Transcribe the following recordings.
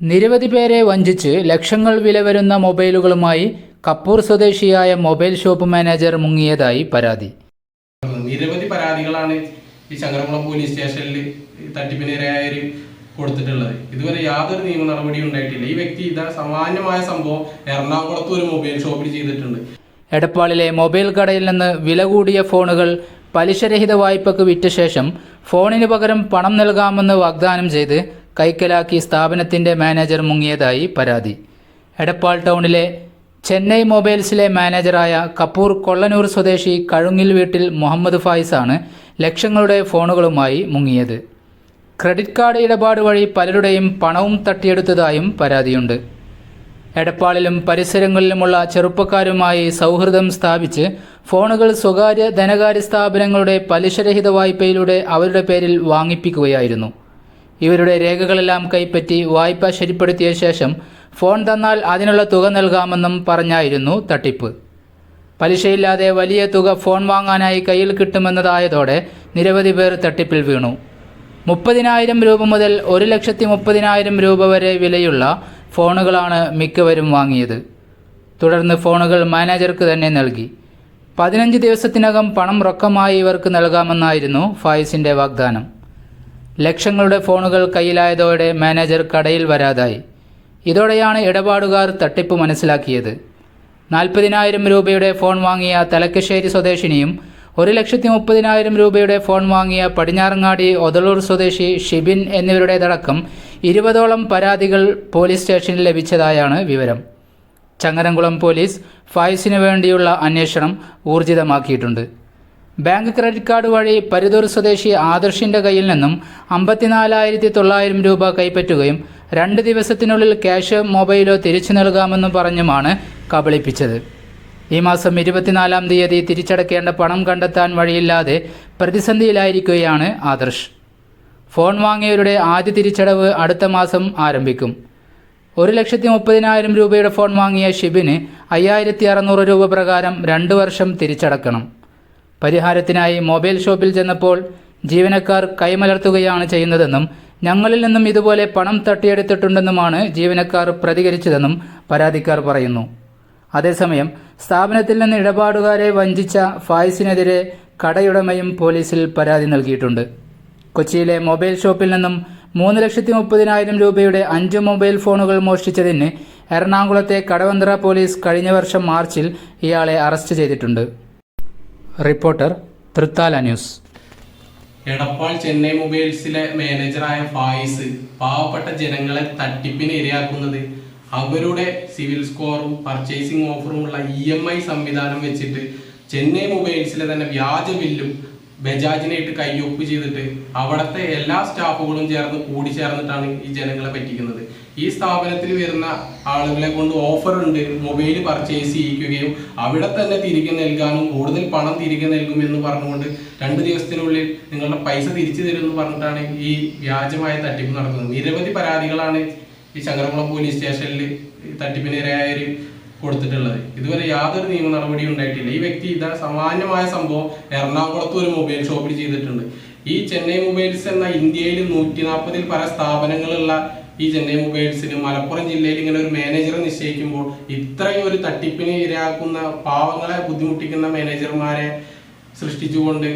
നിരവധി പേരെ വഞ്ചിച്ച് ലക്ഷങ്ങൾ വില വരുന്ന മൊബൈലുകളുമായി കപ്പൂർ സ്വദേശിയായ മൊബൈൽ ഷോപ്പ് മാനേജർ മുങ്ങിയതായി പരാതി. നിരവധി പരാതികളാണ് ഈ ശങ്കരകുളം പോലീസ് സ്റ്റേഷനിൽ തട്ടിപ്പിനിരയായ കൊടുത്തിട്ടുള്ളത്. ഇതുവരെ യാതൊരു നിയമ നടപടിയും ഉണ്ടായിട്ടില്ല. ഈ വ്യക്തി ഇതാ സമാനമായ സംഭവം എറണാകുളത്ത് ഒരു മൊബൈൽ ഷോപ്പിൽ ചെയ്തിട്ടുണ്ട്. എടപ്പാളിലെ മൊബൈൽ കടയിൽ നിന്ന് വില കൂടിയ ഫോണുകൾ പലിശരഹിത വായ്പക്ക് വിറ്റ ശേഷം ഫോണിന് പകരം പണം നൽകാമെന്ന് വാഗ്ദാനം ചെയ്ത് കൈക്കലാക്കി സ്ഥാപനത്തിന്റെ മാനേജർ മുങ്ങിയതായി പരാതി. എടപ്പാൾ ടൗണിലെ ചെന്നൈ മൊബൈൽസിലെ മാനേജറായ കപ്പൂർ കൊള്ളനൂർ സ്വദേശി കഴുങ്ങിൽ വീട്ടിൽ മുഹമ്മദ് ഫായിസാണ് ലക്ഷങ്ങളുടെ ഫോണുകളുമായി മുങ്ങിയത്. ക്രെഡിറ്റ് കാർഡ് ഇടപാട് വഴി പലരുടെയും പണവും തട്ടിയെടുത്തതായും പരാതിയുണ്ട്. എടപ്പാളിലും പരിസരങ്ങളിലുമുള്ള ചെറുപ്പക്കാരുമായി സൗഹൃദം സ്ഥാപിച്ച് ഫോണുകൾ സ്വകാര്യ ധനകാര്യ സ്ഥാപനങ്ങളുടെ പലിശരഹിത വായ്പയിലൂടെ അവരുടെ പേരിൽ വാങ്ങിപ്പിക്കുകയായിരുന്നു. ഇവരുടെ രേഖകളെല്ലാം കൈപ്പറ്റി വായ്പ ശരിപ്പെടുത്തിയ ശേഷം ഫോൺ തന്നാൽ അതിനുള്ള തുക നൽകാമെന്നും പറഞ്ഞായിരുന്നു തട്ടിപ്പ്. പലിശയില്ലാതെ വലിയ തുക ഫോൺ വാങ്ങാനായി കയ്യിൽ കിട്ടുമെന്നതായതോടെ നിരവധി പേർ തട്ടിപ്പിൽ വീണു. മുപ്പതിനായിരം രൂപ മുതൽ ഒരു ലക്ഷത്തി മുപ്പതിനായിരം രൂപ വരെ വിലയുള്ള ഫോണുകളാണ് മിക്കവരും വാങ്ങിയത്. തുടർന്ന് ഫോണുകൾ മാനേജർക്ക് തന്നെ നൽകി. പതിനഞ്ച് ദിവസത്തിനകം പണം റൊക്കമായി ഇവർക്ക് നൽകാമെന്നായിരുന്നു ഫായിസിന്റെ വാഗ്ദാനം. ലക്ഷങ്ങളുടെ ഫോണുകൾ കയ്യിലായതോടെ മാനേജർ കടയിൽ വരാതായി. ഇതോടെയാണ് ഇടപാടുകാർ തട്ടിപ്പ് മനസ്സിലാക്കിയത്. നാൽപ്പതിനായിരം രൂപയുടെ ഫോൺ വാങ്ങിയ തലക്കശ്ശേരി സ്വദേശിനിയും ഒരു ലക്ഷത്തി മുപ്പതിനായിരം രൂപയുടെ ഫോൺ വാങ്ങിയ പടിഞ്ഞാറങ്ങാടി ഒതളൂർ സ്വദേശി ഷിബിൻ എന്നിവരുടേതടക്കം ഇരുപതോളം പരാതികൾ പോലീസ് സ്റ്റേഷനിൽ ലഭിച്ചതായാണ് വിവരം. ചങ്ങരംകുളം പോലീസ് ഫയസിനു വേണ്ടിയുള്ള അന്വേഷണം ഊർജിതമാക്കിയിട്ടുണ്ട്. ബാങ്ക് ക്രെഡിറ്റ് കാർഡ് വഴി പരിതൂർ സ്വദേശി ആദർശിന്റെ കയ്യിൽ നിന്നും അമ്പത്തിനാലായിരത്തി തൊള്ളായിരം രൂപ കൈപ്പറ്റുകയും രണ്ട് ദിവസത്തിനുള്ളിൽ ക്യാഷ് മൊബൈലോ തിരിച്ചു നൽകാമെന്നും പറഞ്ഞുമാണ് കബളിപ്പിച്ചത്. ഈ മാസം ഇരുപത്തിനാലാം തീയതി തിരിച്ചടക്കേണ്ട പണം കണ്ടെത്താൻ വഴിയില്ലാതെ പ്രതിസന്ധിയിലായിരിക്കുകയാണ് ആദർശ്. ഫോൺ വാങ്ങിയവരുടെ ആദ്യ തിരിച്ചടവ് അടുത്ത മാസം ആരംഭിക്കും. ഒരു ലക്ഷത്തി മുപ്പതിനായിരം രൂപയുടെ ഫോൺ വാങ്ങിയ ഷിബിന് അയ്യായിരത്തി അറുന്നൂറ് രൂപ പ്രകാരം രണ്ട് വർഷം തിരിച്ചടക്കണം. പരിഹാരത്തിനായി മൊബൈൽ ഷോപ്പിൽ ചെന്നപ്പോൾ ജീവനക്കാർ കൈമലർത്തുകയാണ് ചെയ്യുന്നതെന്നും ഞങ്ങളിൽ നിന്നും ഇതുപോലെ പണം തട്ടിയെടുത്തിട്ടുണ്ടെന്നുമാണ് ജീവനക്കാർ പ്രതികരിച്ചതെന്നും പരാതിക്കാർ പറയുന്നു. അതേസമയം സ്ഥാപനത്തിൽ നിന്ന് ഇടപാടുകാരെ വഞ്ചിച്ച ഫായിസിനെതിരെ കടയുടമയും പോലീസിൽ പരാതി നൽകിയിട്ടുണ്ട്. കൊച്ചിയിലെ മൊബൈൽ ഷോപ്പിൽ നിന്നും മൂന്ന് ലക്ഷത്തി മുപ്പതിനായിരം രൂപയുടെ അഞ്ച് മൊബൈൽ ഫോണുകൾ മോഷ്ടിച്ചതിന് എറണാകുളത്തെ കടവന്ത്ര പോലീസ് കഴിഞ്ഞ വർഷം മാർച്ചിൽ ഇയാളെ അറസ്റ്റ് ചെയ്തിട്ടുണ്ട്. Reporter Thrithala news. Edappal Chennai മൊബൈൽസിലെ മാനേജറായ ഫായിസ് പാവപ്പെട്ട ജനങ്ങളെ തട്ടിപ്പിന് ഇരയാക്കുന്നത് അവരുടെ സിവിൽ സ്കോറും പർച്ചേസിംഗ് ഓഫറും ഉള്ള ഇ എം ഐ സംവിധാനം വെച്ചിട്ട് ചെന്നൈ മൊബൈൽസിലെ തന്നെ വ്യാജ ബില്ലും ബജാജിനായിട്ട് കയ്യൊപ്പ് ചെയ്തിട്ട് അവിടുത്തെ എല്ലാ സ്റ്റാഫുകളും ചേർന്ന് കൂടി ചേർന്നിട്ടാണ് ഈ ജനങ്ങളെ പറ്റിക്കുന്നത്. ഈ സ്ഥാപനത്തിൽ വരുന്ന ആളുകളെ കൊണ്ട് ഓഫർ ഉണ്ട്. മൊബൈൽ പർച്ചേസ് ചെയ്യിക്കുകയും അവിടെ തന്നെ തിരികെ നൽകാനും കൂടുതൽ പണം തിരികെ നൽകും എന്ന് പറഞ്ഞുകൊണ്ട് രണ്ട് ദിവസത്തിനുള്ളിൽ നിങ്ങളുടെ പൈസ തിരിച്ചു തരും എന്ന് പറഞ്ഞിട്ടാണ് ഈ വ്യാജമായ തട്ടിപ്പ് നടക്കുന്നത് നിരവധി പരാതികളാണ് ഈ ശങ്കരകുളം പോലീസ് സ്റ്റേഷനിൽ തട്ടിപ്പിനിരയായവർ കൊടുത്തിട്ടുള്ളത്. ഇതുവരെ യാതൊരു നിയമ നടപടിയും ഉണ്ടായിട്ടില്ല. ഈ വ്യക്തി ഇതാ സമാനമായ സംഭവം എറണാകുളത്ത് ഒരു മൊബൈൽ ഷോപ്പിൽ ചെയ്തിട്ടുണ്ട്. ഈ ചെന്നൈ മൊബൈൽസ് എന്ന ഇന്ത്യയിൽ നൂറ്റി നാൽപ്പതിൽ പല സ്ഥാപനങ്ങളുള്ള ഈ ചെന്നൈ മൊബൈൽസിന് മലപ്പുറം ജില്ലയിൽ ഇങ്ങനെ ഒരു മാനേജറെ നിശ്ചയിക്കുമ്പോൾ ഇത്രയും ഒരു തട്ടിപ്പിന് ഇരയാക്കുന്ന പാവങ്ങളെ ബുദ്ധിമുട്ടിക്കുന്ന മാനേജർമാരെ സൃഷ്ടിച്ചുകൊണ്ട്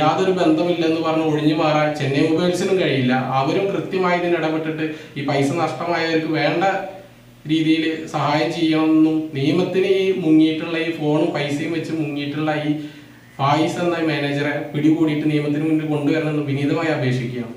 യാതൊരു ബന്ധമില്ലെന്ന് പറഞ്ഞ് ഒഴിഞ്ഞു മാറാൻ ചെന്നൈ മൊബൈൽസിനും കഴിയില്ല. അവരും കൃത്യമായി ഇതിന് ഇടപെട്ടിട്ട് ഈ പൈസ നഷ്ടമായവർക്ക് വേണ്ട രീതിയിൽ സഹായം ചെയ്യണമെന്നും നിയമത്തിന് ഈ മുങ്ങിയിട്ടുള്ള ഈ ഫോണും പൈസയും വെച്ച് മുങ്ങിയിട്ടുള്ള ഈ ഫായിസ് എന്ന മാനേജറെ പിടികൂടിയിട്ട് നിയമത്തിന് മുന്നിൽ കൊണ്ടുവരണമെന്ന് വിനീതമായി അപേക്ഷിക്കുകയാണ്.